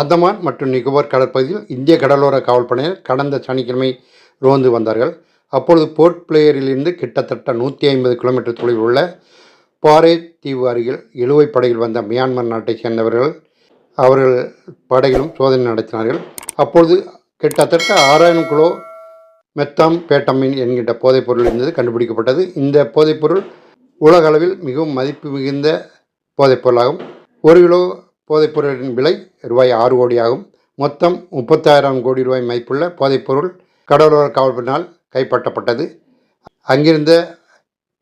அந்தமான் மற்றும் நிகோபார் கடற்பகுதியில் இந்திய கடலோர காவல்படையினர் கடந்த சனிக்கிழமை ரோந்து வந்தார்கள். அப்பொழுது போர்ட் பிளேயரிலிருந்து கிட்டத்தட்ட நூற்றி ஐம்பது கிலோமீட்டர் தொலைவில் உள்ள பாரே தீவு அருகில் இழுவை படையில் வந்த மியான்மர் நாட்டைச் சேர்ந்தவர்கள் அவர்கள் படைகளும் சோதனை நடத்தினார்கள். அப்பொழுது கிட்டத்தட்ட ஆறாயிரம் கிலோ மெத்தாம் பேட்டமின் என்கின்ற போதைப்பொருள் இருந்தது கண்டுபிடிக்கப்பட்டது. இந்த போதைப்பொருள் உலக அளவில் மிகவும் மதிப்பு மிகுந்த போதைப்பொருளாகும் ஒரு கிலோ போதைப்பொருளின் விலை ரூபாய் ஆறு கோடி ஆகும் மொத்தம் முப்பத்தாயிரம் கோடி ரூபாய் மதிப்புள்ள போதைப்பொருள் கடலோர காவல்படையினால் கைப்பற்றப்பட்டது. அங்கிருந்த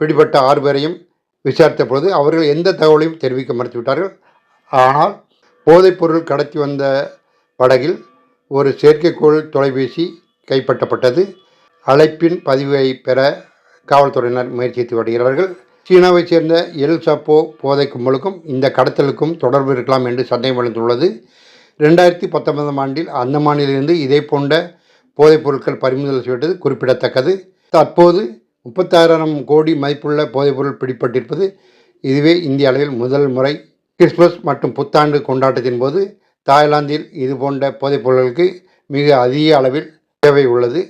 பிடிபட்ட ஆறு பேரையும் விசாரித்த பொழுது அவர்கள் எந்த தகவலையும் தெரிவிக்க மறுத்துவிட்டார்கள். ஆனால் போதைப்பொருள் கடத்தி வந்த படகில் ஒரு செயற்கைக்கோள் தொலைபேசி கைப்பற்றப்பட்டது. அழைப்பின் பதிவை பெற காவல்துறையினர் முயற்சித்து வருகிறார்கள். சீனாவைச் சேர்ந்த எல் சப்போ போதை கும்பலுக்கும் இந்த கடத்தலுக்கும் தொடர்பு இருக்கலாம் என்று சந்தேகம் எழுந்துள்ளது. ரெண்டாயிரத்தி பத்தொன்பதாம் ஆண்டில் அந்தமானிலிருந்து இதே போன்ற போதைப் பொருட்கள் பறிமுதல் செய்யப்பட்டது குறிப்பிடத்தக்கது. தற்போது முப்பத்தாயிரம் கோடி மதிப்புள்ள போதைப்பொருள் பிடிப்பட்டிருப்பது இதுவே இந்திய அளவில் முதல் முறை. கிறிஸ்மஸ் மற்றும் புத்தாண்டு கொண்டாட்டத்தின் போது தாய்லாந்தில் இது போன்ற போதைப் பொருட்களுக்கு மிக அதிக அளவில் தேவை உள்ளது.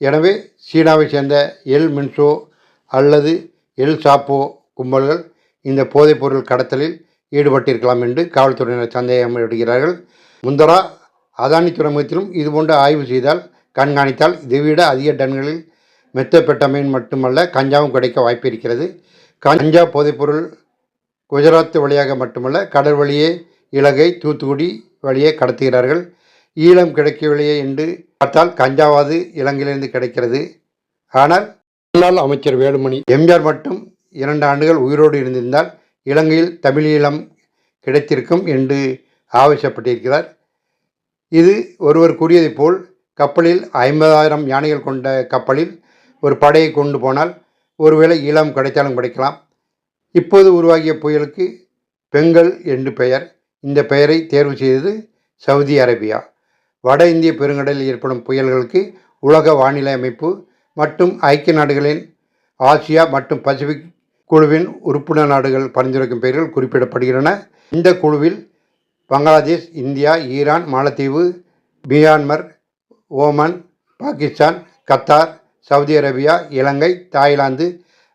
எனவே சீனாவை சேர்ந்த எல் மின்சோ அல்லது எல் சாப்போ கும்பல்கள் இந்த போதைப்பொருள் கடத்தலில் ஈடுபட்டிருக்கலாம் என்று காவல்துறையினர் சந்தேகம் எடுக்கிறார்கள் முந்தரா அதானி துறைமுகத்திலும் இதுபோன்று ஆய்வு செய்தால் கண்காணித்தால் இதைவிட அதிக டன்களில் மெத்தப்பெட்டமைன் மட்டுமல்ல கஞ்சாவும் கிடைக்க வாய்ப்பு இருக்கிறது கஞ்சா போதைப்பொருள் குஜராத் வழியாக மட்டுமல்ல கடல் வழியே இலங்கை தூத்துக்குடி வழியே கடத்துகிறார்கள். ஈழம் கிடைக்கவில்லையே என்று பார்த்தால் கஞ்சாவாது இலங்கையிலிருந்து கிடைக்கிறது. ஆனால் முன்னாள் அமைச்சர் வேலுமணி. எம்ஜிஆர் மட்டும் இரண்டு ஆண்டுகள் உயிரோடு இருந்திருந்தால் இலங்கையில் தமிழீழம் கிடைத்திருக்கும் என்று ஆவேசப்பட்டிருக்கிறார். இது ஒருவர் கூறியதைப் போல் கப்பலில் ஐம்பதாயிரம் யானைகள் கொண்ட கப்பலில் ஒரு படையை கொண்டு போனால் ஒருவேளை ஈழம் கிடைத்தாலும் கிடைக்கலாம். இப்போது உருவாகிய புயலுக்கு பெங்கல் என்று பெயர். இந்த பெயரை தேர்வு செய்தது சவுதி அரேபியா. வட இந்திய பெருங்கடலில் ஏற்படும் புயல்களுக்கு உலக வானிலை அமைப்பு மற்றும் ஐக்கிய நாடுகளின் ஆசியா மற்றும் பசிபிக் குழுவின் உறுப்பினர் நாடுகள் பரிந்துரைக்கும் பெயர்கள் குறிப்பிடப்படுகின்றன. இந்த குழுவில் பங்களாதேஷ் இந்தியா ஈரான் மாலத்தீவு Myanmar Oman Pakistan Qatar Saudi Arabia இலங்கை தாய்லாந்து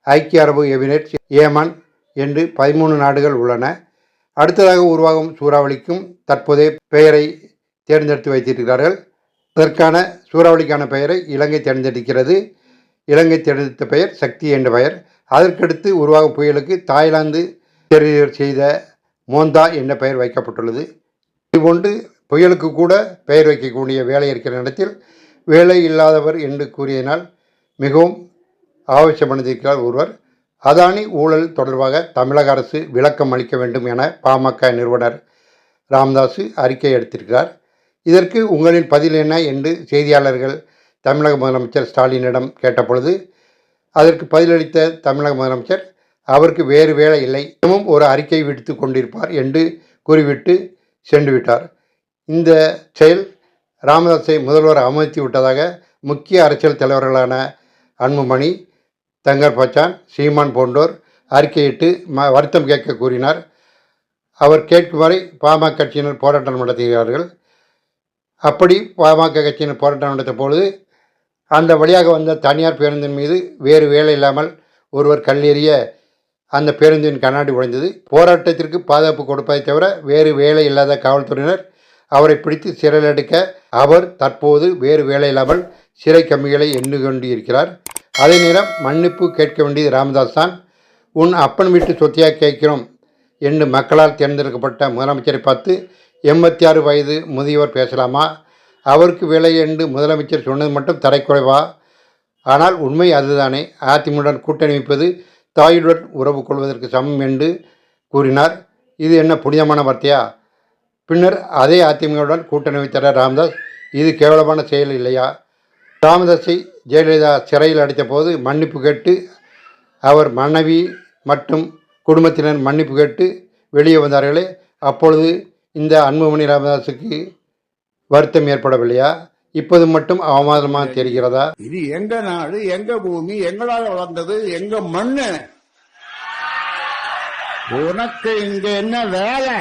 ஐக்கிய அரபு எமிரேட்ஸ் ஏமன் என்று பதிமூணு நாடுகள் உள்ளன. அடுத்ததாக உருவாகும் சூறாவளிக்கும் தற்போதைய பெயரை தேர்ந்தெடுத்து வைத்திருக்கிறார்கள். அதற்கான சூறாவளிக்கான பெயரை இலங்கை தேர்ந்தெடுக்கிறது. இலங்கை தேர்ந்தெடுத்த பெயர் சக்தி என்ற பெயர். அதற்கடுத்து உருவாகும் புயலுக்கு தாய்லாந்து தெரிவு செய்த மோந்தா என்ற பெயர் வைக்கப்பட்டுள்ளது. இதுபோன்று புயலுக்கு கூட பெயர் வைக்கக்கூடிய வேலை இருக்கிற இடத்தில் வேலை இல்லாதவர் என்று கூறியதனால் மிகவும் ஆவேசமடைந்திருக்கிறார் ஒருவர். அதானி ஊழல் தொடர்பாக தமிழக அரசு விளக்கம் அளிக்க வேண்டும் என பாமக நிறுவனர் ராமதாசு அறிக்கை எடுத்திருக்கிறார். இதற்கு உங்களின் பதில் என்ன என்று செய்தியாளர்கள் தமிழக முதலமைச்சர் ஸ்டாலினிடம் கேட்டபொழுது அதற்கு பதிலளித்த தமிழக முதலமைச்சர் அவருக்கு வேறு வேலை இல்லை. தினமும் ஒரு அறிக்கை விடுத்து கொண்டிருப்பார் என்று கூறிவிட்டு சென்று விட்டார். இந்த செயல் ராமதாஸை முதல்வர் அமர்த்தி விட்டதாக முக்கிய அரசியல் தலைவர்களான அன்புமணி தங்கர் பச்சான் சீமான் போன்றோர் அறிக்கையிட்டு ம வருத்தம் கேட்க கூறினார். அவர் கேட்கும் வரை பாமக கட்சியினர் போராட்டம் நடத்துகிறார்கள் அப்படி பாமக கட்சியின் போராட்டம் நடத்த பொழுது அந்த வழியாக வந்த தனியார் பேருந்தின் மீது வேறு வேலை இல்லாமல் ஒருவர் கல்லெறிய அந்த பேருந்தின் கண்ணாடி உடைந்தது. போராட்டத்திற்கு பாதுகாப்பு கொடுப்பதை தவிர வேறு வேலை இல்லாத காவல்துறையினர் அவரை பிடித்து சிறையில் எடுக்க அவர் தற்போது வேறு வேலை இல்லாமல் சிறை கம்பிகளை எண்ணு கொண்டு இருக்கிறார் அதே நேரம் மன்னிப்பு கேட்க வேண்டியது ராமதாஸ் தான். உன் அப்பன் வீட்டு சொத்தியாக கேட்கிறோம் என்று மக்களால் தேர்ந்தெடுக்கப்பட்ட முதலமைச்சரை பார்த்து எண்பத்தி ஆறு வயது முதியவர் பேசலாமா? அவருக்கு விலை என்று முதலமைச்சர் சொன்னது மட்டும் தரைக்குறைவா ஆனால் உண்மை அதுதானே. அதிமுடன் கூட்டணி வைப்பது தாயுடன் உறவு கொள்வதற்கு சமம் என்று கூறினார். இது என்ன புனிதமான வார்த்தையா? பின்னர் அதே அதிமுகவுடன் கூட்டணி வைத்தார் ராமதாஸ் இது கேவலமான செயல் இல்லையா? ராமதாஸை ஜெயலலிதா சிறையில் அடைத்த போது மன்னிப்பு கேட்டு அவர் மனைவி மற்றும் குடும்பத்தினர் மன்னிப்பு கேட்டு வெளியே வந்தார்களே. அப்பொழுது இந்த அன்புமணி ராமதாஸுக்கு வருத்தம் ஏற்படவில்லையா? இப்போது மட்டும் அவமானமாக தெரிகிறதா? இது எங்க நாடு எங்க பூமி எங்களால வளர்ந்தது எங்க மண்ணு? உனக்கு இங்க என்ன வேலை?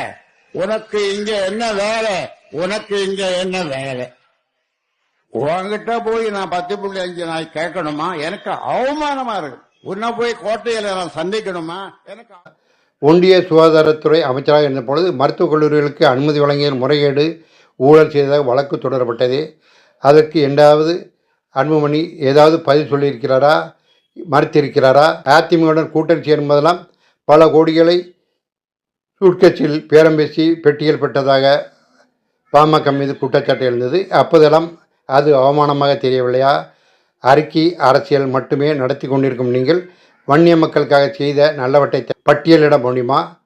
உனக்கு இங்க என்ன வேலை? உனக்கு இங்க என்ன வேலை? உங்ககிட்ட போய் நான் பத்து புள்ளி அஞ்சு நாய் கேட்கணுமா? எனக்கு அவமானமா இருக்கு. உன்ன போய் கோட்டையில நான் சந்திக்கணுமா? எனக்கு ஒன்றிய சுகாதாரத்துறை அமைச்சராக இருந்த பொழுது மருத்துவக் கல்லூரிகளுக்கு அனுமதி வழங்கிய முறைகேடு ஊழல் செய்ததாக வழக்கு தொடரப்பட்டது. அதற்கு எண்டாவது அன்புமணி ஏதாவது பதில் சொல்லியிருக்கிறாரா? மறுத்திருக்கிறாரா? அதிமுகவுடன் கூட்டணி சேரும்போதெல்லாம் பல கோடிகளை உட்கட்சியில் பேரம் பேசி பெட்டியல் பெற்றதாக பாமக மீது குற்றச்சாட்டு எழுந்தது. அப்போதெல்லாம் அது அவமானமாக தெரியவில்லையா? அறிக்கை அரசியல் மட்டுமே நடத்தி கொண்டிருக்கும் நீங்கள் வன்னிய மக்களுக்காக செய்த நல்லவற்றை பட்டியலிட முடியுமா?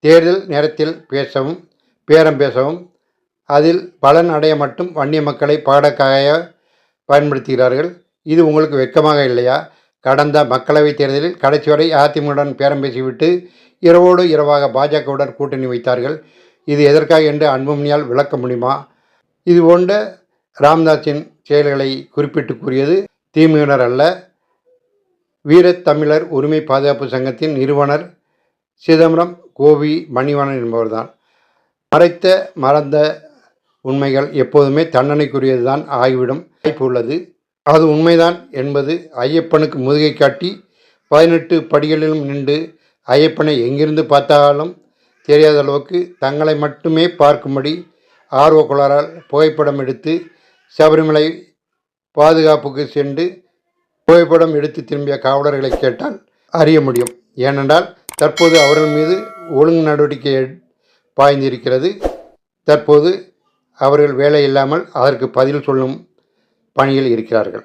தேர்தல் நேரத்தில் பேசவும் பேரம் பேசவும். அதில் பலன் அடைய மட்டும் வன்னிய மக்களை பாடக்காக பயன்படுத்துகிறார்கள். இது உங்களுக்கு வெட்கமாக இல்லையா? கடந்த மக்களவைத் தேர்தலில் கடைசி வரை அதிமுகவுடன் பேரம் பேசிவிட்டு இரவோடு இரவாக பாஜகவுடன் கூட்டணி வைத்தார்கள். இது எதற்காக என்று அன்புமணியால் விளக்க முடியுமா? இது போன்ற ராம்தாஸின் செயல்களை குறிப்பிட்டு கூறியது தீமையினர் அல்ல. வீரத்தமிழர் உரிமை பாதுகாப்பு சங்கத்தின் நிறுவனர் சிதம்பரம் கோவி மணிவண்ணன் என்பவர்தான். மறைத்த மறந்த உண்மைகள் எப்போதுமே தண்டனைக்குரியதுதான் ஆகிவிடும் வாய்ப்பு உள்ளது. அது உண்மைதான் என்பது ஐயப்பனுக்கு முதுகை காட்டி பதினெட்டு படிகளிலும் நின்று ஐயப்பனை எங்கிருந்து பார்த்தாலும் தெரியாத அளவுக்கு தங்களை மட்டுமே பார்க்கும்படி ஆர்வக்குளரால் புகைப்படம் எடுத்து சபரிமலை பாதுகாப்புக்கு சென்று புகைப்படம் எடுத்து திரும்பிய காவலர்களை கேட்டால் அறிய முடியும். ஏனென்றால் தற்போது அவர்கள் மீது ஒழுங்கு நடவடிக்கை பாய்ந்திருக்கிறது. தற்போது அவர்கள் வேலை இல்லாமல் அதற்கு பதில் சொல்லும் பணியில் இருக்கிறார்கள்.